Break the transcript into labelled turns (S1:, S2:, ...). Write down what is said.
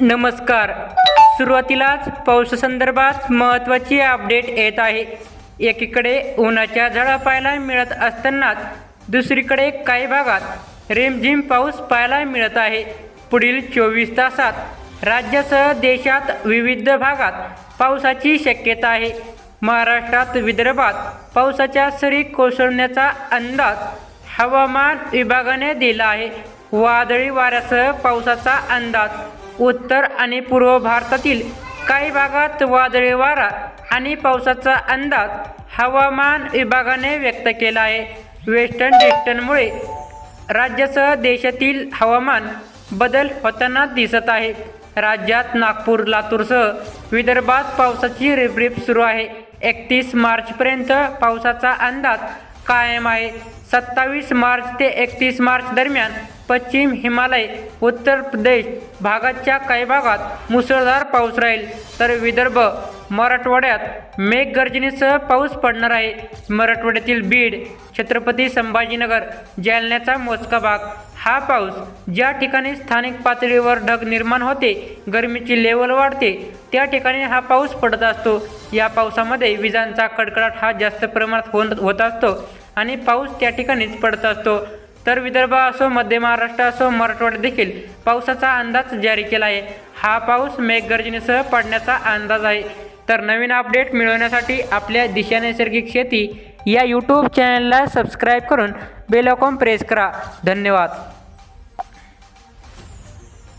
S1: नमस्कार. सुरुवातीलाच पावसासंदर्भात महत्त्वाची अपडेट येत आहे. एकीकडे उन्हाच्या झळा पाहायला मिळत असतानाच दुसरीकडे काही भागात रिमझिम पाऊस पाहायला मिळत आहे. पुढील चोवीस तासात राज्यासह देशात विविध भागात पावसाची शक्यता आहे. महाराष्ट्रात विदर्भात पावसाच्या सरी कोसळण्याचा अंदाज हवामान विभागाने दिला आहे. वादळी वाऱ्यासह पावसाचा अंदाज उत्तर आणि पूर्व भारतातील काही भागात वादळी वारा आणि पावसाचा अंदाज हवामान विभागाने व्यक्त केला आहे. वेस्टर्न डिस्टनमुळे राज्यासह देशातील हवामान बदल होताना दिसत आहे. राज्यात नागपूर लातूरसह विदर्भात पावसाची रिपरिप सुरू आहे. एकतीस मार्चपर्यंत पावसाचा अंदाज कायम आहे. सत्तावीस मार्च ते एकतीस मार्च दरम्यान पश्चिम हिमालय उत्तर प्रदेश भागाच्या काही भागात मुसळधार पाऊस राहील. तर विदर्भ मराठवाड्यात मेघगर्जनेसह पाऊस पडणार आहे. मराठवाड्यातील बीड छत्रपती संभाजीनगर जालन्याचा मोजका भाग. हा पाऊस ज्या ठिकाणी स्थानिक पातळीवर ढग निर्माण होते गरमीची लेवल वाढते त्या ठिकाणी हा पाऊस पडत असतो. या पावसामध्ये विजांचा कडकडाट हा जास्त प्रमाणात होत होत असतो आणि पाऊस त्या ठिकाणीच पडत असतो. तर विदर्भ असो मध्य महाराष्ट्र असो मराठवाडा देखील पावसाचा अंदाज जारी केला आहे. हा पाऊस मेघगर्जनेसह पडण्याचा अंदाज आहे. तर नवीन अपडेट मिळवण्यासाठी आपल्या दिशा नैसर्गिक शेती या यूट्यूब चॅनलला सबस्क्राईब करून बेलॉकॉम प्रेस करा. धन्यवाद.